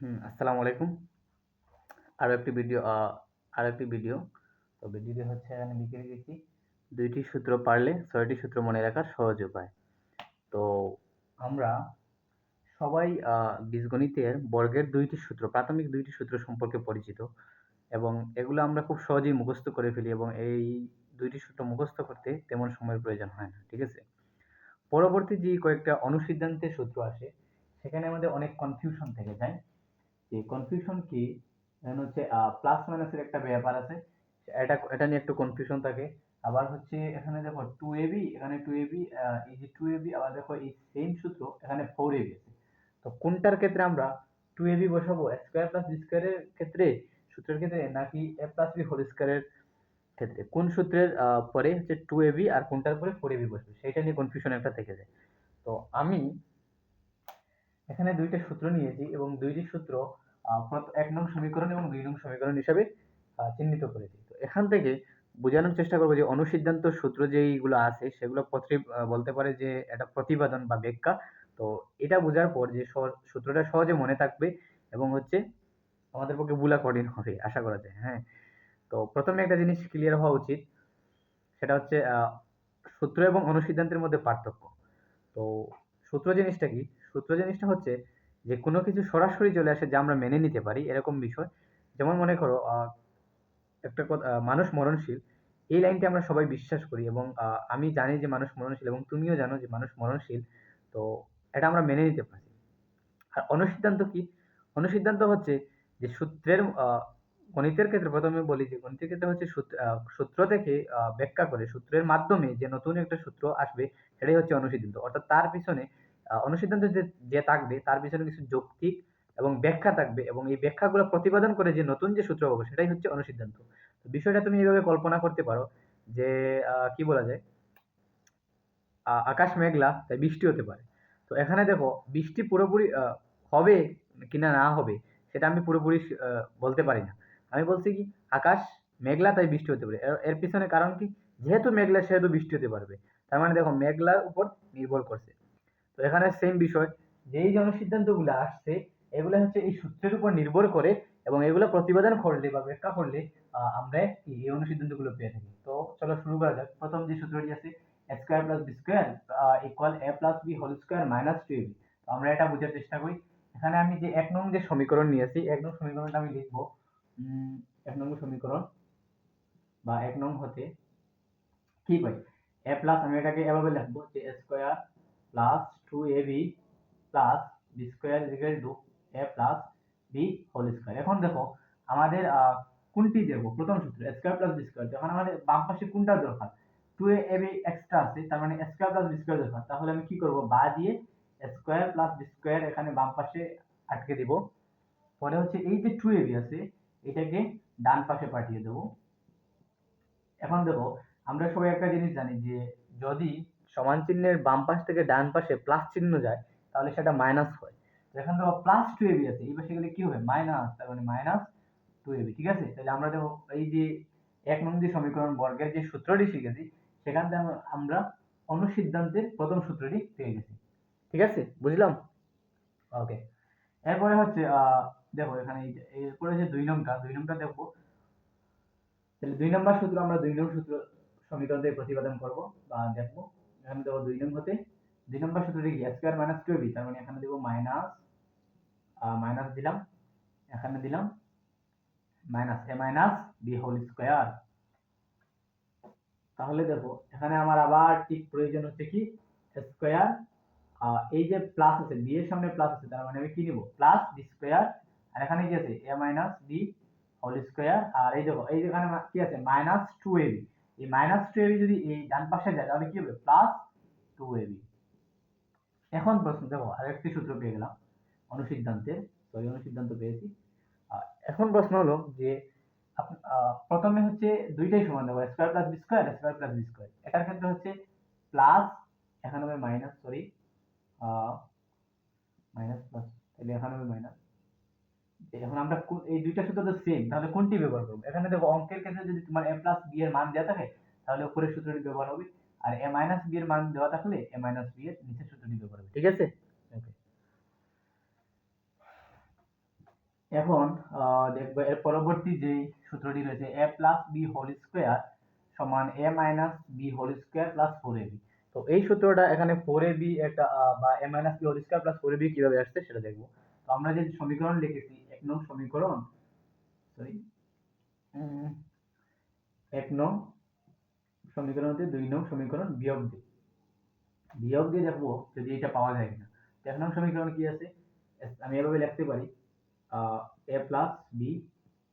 হুম, আসসালামু আলাইকুম। আরও একটি ভিডিও আ আরও একটি ভিডিও। তো ভিডিওটি হচ্ছে এখানে লিখে রেখেছি দুইটি সূত্র পারলে ছয়টি সূত্র মনে রাখার সহজ উপায়। তো আমরা সবাই বীজগণিতের বর্গের দুইটি সূত্র, প্রাথমিক দুইটি সূত্র সম্পর্কে পরিচিত এবং এগুলো আমরা খুব সহজেই মুখস্থ করে ফেলি এবং এই দুইটি সূত্র মুখস্থ করতে তেমন সময়ের প্রয়োজন হয় না। ঠিক আছে? পরবর্তী যে কয়েকটা অনুসিদ্ধান্তের সূত্র আসে, সেখানে আমাদের অনেক কনফিউশন থেকে যায়। যে কনফিউশন কি? হচ্ছে প্লাস মাইনাসের একটা ব্যাপার আছে। এটা এটা নিয়ে একটু কনফিউশন থাকে। আবার হচ্ছে, এখানে দেখো টু এবি এখানে টু এবি এই যে টু এবি আবার দেখো এই সেম সূত্র, এখানে ফোর এবি আছে। তো কোনটার ক্ষেত্রে আমরা টু এবি বসাবো? স্কোয়ার প্লাস বি স্কোয়ারের ক্ষেত্রে, সূত্রের ক্ষেত্রে, নাকি এ প্লাস বি হোল স্কোয়ারের ক্ষেত্রে? কোন সূত্রের পরে হচ্ছে টু এবি আর কোনটার পরে ফোর এবি বসবে? সেটা নিয়ে কনফিউশন একটা থেকে যায়। তো আমি এখানে দুইটা সূত্র নিয়েছি এবং দুইটি সূত্র এক নং সমীকরণ এবং দুই নং সমীকরণ হিসাবে চিহ্নিত করেছি। তো এখান থেকে বোঝানোর চেষ্টা করব যে অনুসিদ্ধান্ত সূত্র যেইগুলো আছে, সেগুলো পত্রে বলতে পারে যে এটা প্রতিপাদন বা ব্যাখ্যা। তো এটা বোঝার পর যে সূত্রটা সহজে মনে থাকবে এবং হচ্ছে আমাদের পক্ষে বুলা কঠিন হবে, আশা করা যায় হ্যাঁ। তো প্রথমে একটা জিনিস ক্লিয়ার হওয়া উচিত, সেটা হচ্ছে সূত্র এবং অনুসিদ্ধান্তের মধ্যে পার্থক্য। তো সূত্র জিনিসটা কি? সূত্র জিনিসটা হচ্ছে যে, কোনো কিছু সরাসরি চলে আসে যা আমরা মেনে নিতে পারি, এরকম বিষয়। যেমন মনে করো একটা কথা মানুষ মরণশীল, এই লাইনটি আমরা সবাই বিশ্বাস করি এবং আমি জানি যে মানুষ মরণশীল এবং তুমিও জানো যে মানুষ মরণশীল, তো এটা আমরা মেনে নিতে পারি। আর অনুসিদ্ধান্ত কি? অনুসিদ্ধান্ত হচ্ছে যে, সূত্রের গণিতের ক্ষেত্রে প্রথমে বলি যে, গণিতের ক্ষেত্রে হচ্ছে সূত্র থেকে ব্যাখ্যা করে সূত্রের মাধ্যমে যে নতুন একটা সূত্র আসবে, সেটাই হচ্ছে অনুসিদ্ধান্ত। অর্থাৎ তার পিছনে অনুসিদ্ধান্ত যে যে থাকবে, তার পিছনে কিছু যৌক্তিক এবং ব্যাখ্যা থাকবে এবং এই ব্যাখ্যাগুলো প্রতিপাদন করে যে নতুন যে সূত্র পাবো সেটাই হচ্ছে অনুসিদ্ধান্ত। বিষয়টা তুমি এইভাবে কল্পনা করতে পারো যে কি বলা যায়? আকাশ মেঘলা, তাই বৃষ্টি হতে পারে। তো এখানে দেখো, বৃষ্টি পুরোপুরি হবে কিনা না হবে, সেটা আমি পুরোপুরি বলতে পারি না। আমি বলছি কি, আকাশ মেঘলা, তাই বৃষ্টি হতে পারে। এর পিছনে কারণ কি? যেহেতু মেঘলা, সেহেতু বৃষ্টি হতে পারবে। তার মানে দেখো, মেঘলার উপর নির্ভর করছে। তো এখানে সেম বিষয়, যেই জনসিদ্ধান্তগুলো আসছে, এগুলো হচ্ছে এই সূত্রের উপর নির্ভর করে এবং এগুলো প্রতিবেদন করলে বা ব্যাখ্যা করলে আমরা এই অনুসিদ্ধান্তগুলো পেয়ে থাকি। তো চলো শুরু করা যাক। প্রথম যে সূত্রটি আছে square plus B square equal A plus B whole square minus two তো আমরা এটা বোঝার চেষ্টা করি। এখানে আমি যে এক নং যে সমীকরণ নিয়েছি, এক নং সমীকরণটা আমি লিখব। এক নং সমীকরণ বা এক নং হতে কি পাই এ প্লাস আমি এটাকে এভাবে লিখব যে square plus two A B plus B square equal two A plus B whole square এখন দেখো, আমাদের কোনটি দেব? প্রথম সূত্র স্কোয়ার প্লাস বি স্কোয়ার যখন আমাদের বাম পাশে কোনটা দরকার? টু এ বি এক্সট্রা আছে, তার মানে স্কোয়ার প্লাস বি স্কোয়ার দরকার। তাহলে আমি কি করব? বা দিয়ে স্কোয়ার প্লাস বি স্কোয়ার এখানে বাম পাশে আটকে দিব। পরে হচ্ছে এই যে টু এ বি আছে, এটাকে ডান পাশে পাঠিয়ে দেব। এখন দেখো, আমরা সবাই একটা জিনিস জানি যে যদি সমান চিহ্নের বাম পাশ থেকে ডান পাশে প্লাস চিহ্ন যায়, তাহলে সেটা মাইনাস হয়। এখানে দেখো প্লাস টু এবি আছে, এই পাশে গেলে কি হবে? মাইনাস তার মানে মাইনাস টু এবি ঠিক আছে? তাহলে আমরা দেখো এই যে এক নং সমীকরণ বর্গের যে সূত্রটি শিখেছি, সেখান থেকে আমরা অনুসিদ্ধান্তের প্রথম সূত্রটি পেয়ে গেছি। ঠিক আছে? বুঝলাম? ওকে এরপরে হচ্ছে দেখো এখানে এরপরে যে দুই নম্বর দুই নম্বর দেখব। তাহলে দুই নম্বর সূত্র আমরা দুই নম্বর সূত্র সমীকরণ থেকে প্রতিপাদন করব বা দেখব। এখানে দেবো দুই নং হতে, দুই নম্বর সূত্রটি কি স্কোয়ার মাইনাস টু তার মানে এখানে দেবো মাইনাস মাইনাস দিলাম, এখানে দিলাম minus A minus B whole square তাহলে দেখো, এখানে আমার আবার ঠিক প্রয়োজন হচ্ছে কি স্কোয়ার এই যে প্লাস আছে বি এর সামনে প্লাস আছে, তার মানে আমি কি নিব? প্লাস বি স্কোয়ার আর এখানে কি আছে? A minus B whole square আর এই দেখো, এই যেখানে কি আছে? মাইনাস টু এ বি এই মাইনাস টু এবি যদি এই ডান পাশে যায়, তাহলে কি হবে? প্লাস টু এবি এখন প্রশ্ন, দেখো, আরেকটি সূত্র পেয়ে গেলাম অনুসিদ্ধান্তের সরি অনুসিদ্ধান্ত পেয়েছি। এখন প্রশ্ন হলো যে প্রথমে হচ্ছে দুইটাই সমান দেবো square plus B square square plus B square এটার ক্ষেত্রে হচ্ছে প্লাস এখানে হবে মাইনাস সরি মাইনাস প্লাস তাহলে এখানে হবে মাইনাস এখন আমরা এই দুইটা সূত্র তো সেম তাহলে কোনটি ব্যবহার করব? এখানে দেখো অঙ্কের ক্ষেত্রে যদি তোমার এ প্লাস বি এর মান দেওয়া থাকে, তাহলে উপরের সূত্রটি ব্যবহার হবে, আর এ মাইনাস বি এর মান দেওয়া থাকলে এ মাইনাস বি এর নিচের সূত্রটি ব্যবহার হবে, ঠিক আছে? এখন দেখব এর পরবর্তী যে সূত্রটি রয়েছে A plus B whole square সমান A minus B whole square plus four A B তো এই সূত্রটা এখানে ফোর এ বি একটা বা A minus B whole square plus four A B কীভাবে আসছে সেটা দেখব। তো আমরা যে সমীকরণ লিখেছি এক নং সমীকরণ? সরি এক নং সমীকরণ হতে দুই নং সমীকরণ বিয়োগ দিই বিয়োগ দিয়ে দেখব যদি এটা পাওয়া যায় তো এক নং সমীকরণ কি আছে? আমি এভাবে লিখতে পারি। A plus B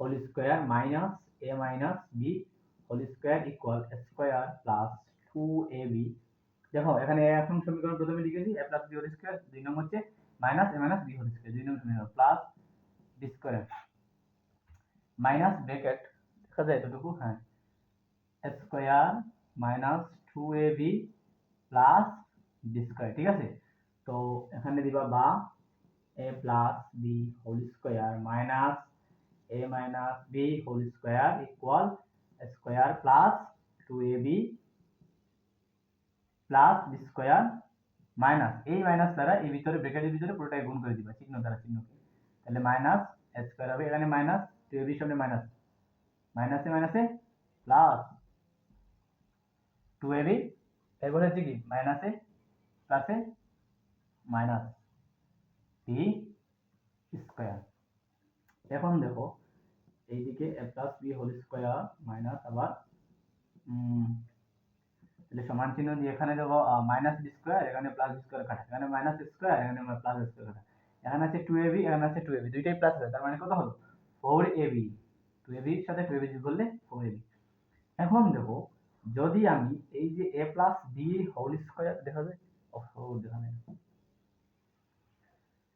whole square minus A minus B whole square equal square plus two A B দেখো এখানে এক নং সমীকরণ প্রথমে লিখেছি A plus B whole square দুই নং হচ্ছে minus A minus B whole square দুই নং সমীকরণ plus B square minus bracket দেখা যায় এতটুকু হ্যাঁ। Square minus two A B plus B square ঠিক আছে? তো এখানে দিবা বা A plus B whole square minus A minus B whole square equal square plus two A B plus B square minus এই মাইনাস দ্বারা এই ভিতরে ব্রেকেটের ভিতরে পুরোটাই গুণ করে দিবা, চিহ্ন দ্বারা, চিহ্নকে। তাহলে মাইনাস স্কোয়ার হবে, এখানে মাইনাস টু এ বির সামনে মাইনাস মাইনাসে মাইনাসে প্লাস টু এ বি, এরপর হচ্ছে কি? মাইনাসে প্লাসে মাইনাস বি স্কোয়ার এখন দেখো, এইদিকে A plus B whole square minus আবার তাহলে সমান চিহ্ন দিয়ে এখানে দেবো মাইনাস বি স্কোয়ার এখানে প্লাস বি স্কোয়ার কাটা। এখানে মাইনাস স্কোয়ার এখানে প্লাস স্কোয়ার কাটা। এখানে আছে টু এবি এখানে আছে টু এবি দুইটাই প্লাস হবে, তার মানে কত হলো? ফোর এবি টু এবির সাথে টু এবি যোগ করলে ফোর এবি এখন দেখো, যদি আমি এই যে A plus B whole square দেখা যায়? দেখা যায়।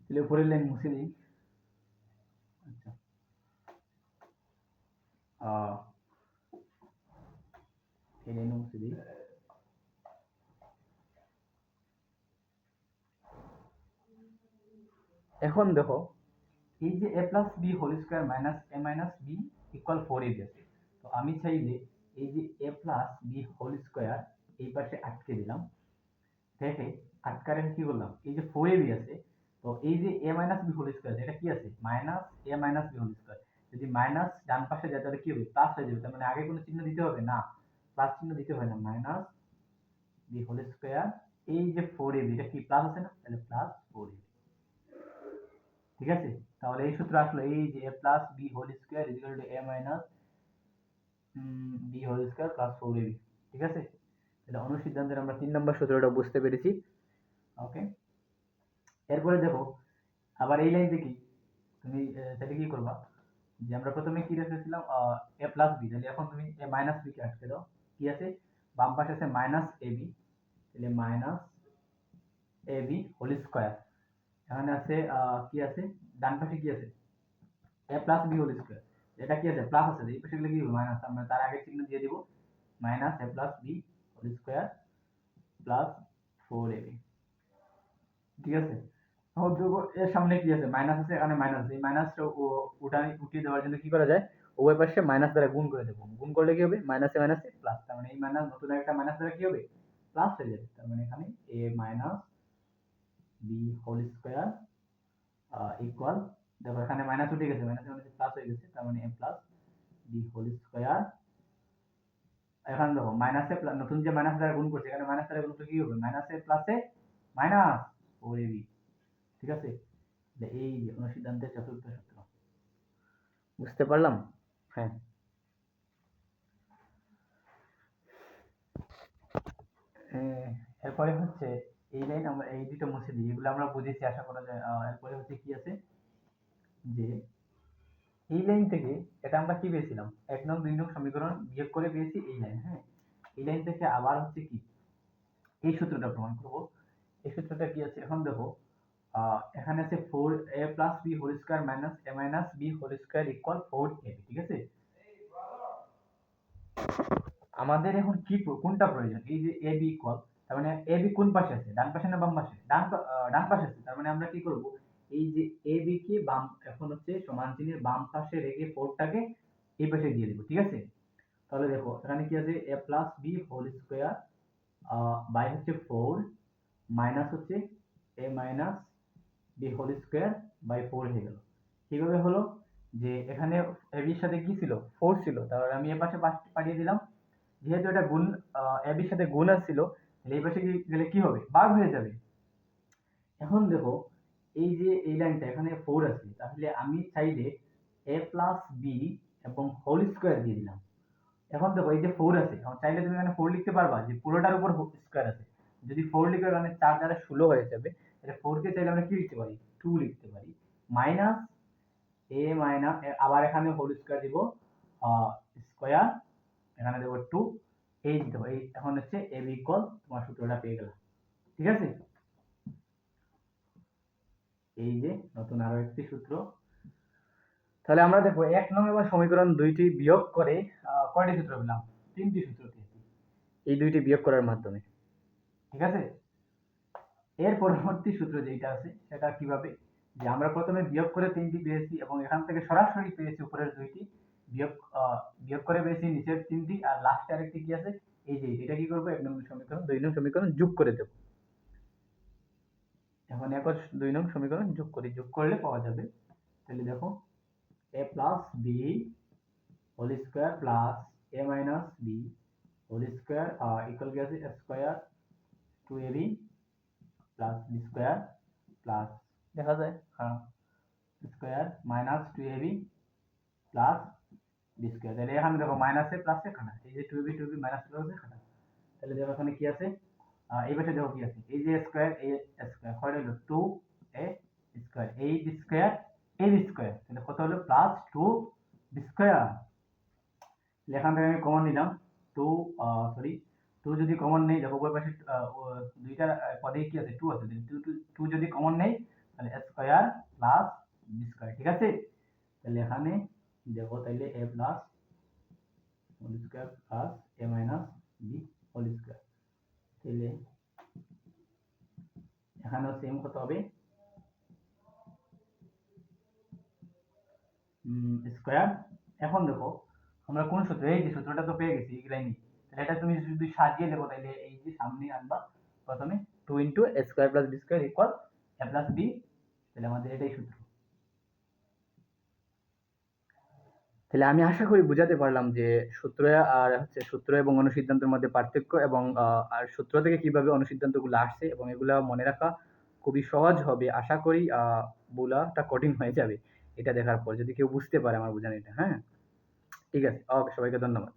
তাহলে উপরের লাইন মুছে দিই। আচ্ছা। এই লাইন মুছে দিই। এখন দেখো, এই যে A plus B whole square minus A minus B equal four AB আছে তো আমি চাইলে এই যে A plus B whole square এই পাশে আটকে দিলাম। দেখে আটকারে কি করলাম? এই যে ফোর এবি আছে, তো এই যে A minus B whole square এটা কি আছে? Minus A minus B whole square যদি মাইনাস ডান পাশে যায় তাহলে কি হবে? প্লাস হয়ে যাবে, তার মানে আগে কোনো চিহ্ন দিতে হবে না। প্লাস চিহ্ন দিতে হয় না। মাইনাস বি হোল স্কোয়ার এই যে ফোর এবি এটা কি প্লাস আছে না? তাহলে প্লাস ফোর এবি ঠিক আছে? তাহলে এই সূত্র আসলো এই যে A plus B whole square equal two A minus B whole square plus four AB ঠিক আছে? তাহলে অনুসিদ্ধান্তের আমরা তিন নম্বর সূত্রটা বুঝতে পেরেছি। ওকে এরপরে দেখো, আবার এই লাইন দেখি। তুমি তাহলে কি করবা? যে আমরা প্রথমে কি রেখেছিলাম? এ প্লাস বি তাহলে এখন তুমি এ মাইনাস বি কে আটকে দাও। কি আছে? বাম পাশে আছে মাইনাস এ বি তাহলে minus A B whole square এখানে আছে কি আছে? ডান পাশে কি আছে? A plus B whole square এটা কি আছে? প্লাস আছে, এই পাশে গেলে কি মাইনাস আমরা তার আগে চিহ্ন দিয়ে দিব। Minus A plus B whole square plus four A ঠিক আছে? এর সামনে কি আছে? মাইনাস আছে, এখানে মাইনাস আছে এই মাইনাসটা উঠানি, উঠিয়ে দেওয়ার জন্য কি করা যায়? উভয় পাশে মাইনাস দ্বারা গুণ করে দেবো। গুণ করলে কি হবে? মাইনাসে মাইনাসে প্লাস তার মানে এই মাইনাস নতুন একটা মাইনাস দ্বারা কি হবে? প্লাস হয়ে যাবে। তার মানে এখানে A minus B whole square equal দেখো এখানে মাইনাস উঠে গেছে মাইনাস মাইনাসে প্লাস হয়ে গেছে তার মানে A plus B whole square এখন দেখো মাইনাসে নতুন যে মাইনাস দ্বারা গুণ করছে এখানে মাইনাস দ্বারা গুণ করলে কি হবে? মাইনাসে প্লাসে মাইনাস ফোর এবি ঠিক আছে? এই যে অনুসিদ্ধান্তের চতুর্থ সূত্র। বুঝতে পারলাম? হ্যাঁ, এরপরে হচ্ছে এই লাইন আমরা এই দুটো মুছে দিই। এগুলো আমরা বুঝেছি, আশা করা যায়। এরপরে হচ্ছে কি আছে? যে, এই লাইন থেকে, এটা আমরা কি পেয়েছিলাম? এক নং, দুই নং সমীকরণ বিয়োগ করে পেয়েছি এই লাইন হ্যাঁ? এই লাইন থেকে আবার হচ্ছে কি? এই সূত্রটা প্রমাণ করব। এই সূত্রটা কি আছে? এখন দেখো এখানে আছে four A plus B whole square minus A minus B whole square equal four A ঠিক আছে? আমাদের এখন কি, কোনটা প্রয়োজন? এই যে এ বি ইকুয়াল তার মানে এ বি কোন পাশে আছে? ডান পাশে না বাম পাশে? ডান ডান পাশে আছে। তার মানে আমরা কি করব? এই যে এ বি কে বাম, এখন হচ্ছে সমান চিহ্নের বাম পাশে রেখে ফোরটাকে এই পাশে দিয়ে দিব, ঠিক আছে? তাহলে দেখো, এখানে কি আছে? A plus B whole square by হচ্ছে ফোর মাইনাস হচ্ছে A minus B whole square by four হয়ে গেল। কীভাবে হলো? যে এখানে এবির সাথে কি ছিল? ফোর ছিল। তাহলে আমি এ পাশে পাঠিয়ে দিলাম। যেহেতু এটা গুণ এবির সাথে গুণ আসছিল এই পাশে গেলে কি হবে? ভাগ হয়ে যাবে। এখন দেখো, এই যে এই লাইনটা এখানে ফোর আছে। তাহলে আমি চাইলে এ প্লাস বি এবং হোল স্কোয়ার দিয়ে দিলাম। এখন দেখো, এই যে ফোর আছে, এখন চাইলে তুমি এখানে ফোর লিখতে পারবা যে পুরোটার উপর স্কোয়ার আছে। যদি ফোর লিখে মানে চার দ্বারা ষোলো হয়ে যাবে, তাহলে ফোর কে চাইলে আমরা কি লিখতে পারি? টু লিখতে পারি। মাইনাস এ মাইনাস আবার এখানে হোল স্কোয়ার দিব স্কোয়ার এখানে দেবো টু এই দিতে হবে এখন হচ্ছে এ ইকুয়াল তোমার সূত্রটা পেয়ে গেলাম। ঠিক আছে? এই যে নতুন আরও একটি সূত্র। তাহলে আমরা দেখব এক নং এবং সমীকরণ দুইটি বিয়োগ করে কয়টি সূত্র পেলাম? তিনটি সূত্র পেয়েছি এই দুইটি বিয়োগ করার মাধ্যমে। ঠিক আছে? এর পরবর্তী সূত্র যেটা আছে, সেটা কীভাবে? যে আমরা প্রথমে বিয়োগ করে তিনটি পেয়েছি এবং এখান থেকে সরাসরি পেয়েছি উপরের দুইটি। বিয়োগ বিয়োগ করে পেয়েছি নিচের তিনটি আর লাস্টে আরেকটি কি আছে? এই যে এটা কি করব? এক নং সমীকরণ দুই নং সমীকরণ যোগ করে দেবো। এখন এক দুই নম্বর সমীকরণ যোগ করি। যোগ করলে পাওয়া যাবে। তাহলে দেখো A plus B whole square plus A minus B whole square equal কি আছে? Square two A B plus B square plus দেখা যায়। হ্যাঁ square minus two A B plus B square তাহলে এখানে দেখো মাইনাসে প্লাসে খাটা। এই যে two B two B minus প্লাসে খাটা। তাহলে দেখো এখানে কি আছে? এই পাশে দেখো কি আছে? এই যে স্কোয়ার এই স্কোয়ার কয়টা হলো টু এ স্কোয়ার এই স্কোয়ার এ স্কোয়ার তাহলে কত হলো? প্লাস টু স্কোয়ার এখান থেকে আমি কমন নিলাম। টু সরি টু যদি কমন নেই, দেখো ওই পাশে দুইটা পদে কি আছে? টু আছে। টু টু যদি কমন নেই, তাহলে স্কোয়ার প্লাস বি স্কোয়ার ঠিক আছে? তাহলে এখানে দেখো তাহলে A plus whole square plus A minus B whole square তাহলে এখানেও সেম কত হবে? স্কোয়ার এখন দেখো, আমরা কোন সূত্র, এই যে সূত্রটা তো পেয়ে গেছি, এই লাইনই তাহলে এটা তুমি যদি সাজিয়ে দেখো তাহলে এই যে সামনে আনবা, প্রথমে two into square plus B square equal A plus B তাহলে আমাদের এটাই সূত্র। তাহলে আমি আশা করি বুঝাতে পারলাম যে সূত্র আর হচ্ছে সূত্র এবং অনুসিদ্ধান্তের মধ্যে পার্থক্য এবং আর সূত্র থেকে কীভাবে অনুসিদ্ধান্তগুলো আসছে এবং এগুলা মনে রাখা খুবই সহজ হবে। আশা করি বোলাটা কঠিন হয়ে যাবে এটা দেখার পর। যদি কেউ বুঝতে পারে আমার বোঝানো এটা হ্যাঁ? ঠিক আছে, ওকে, সবাইকে ধন্যবাদ।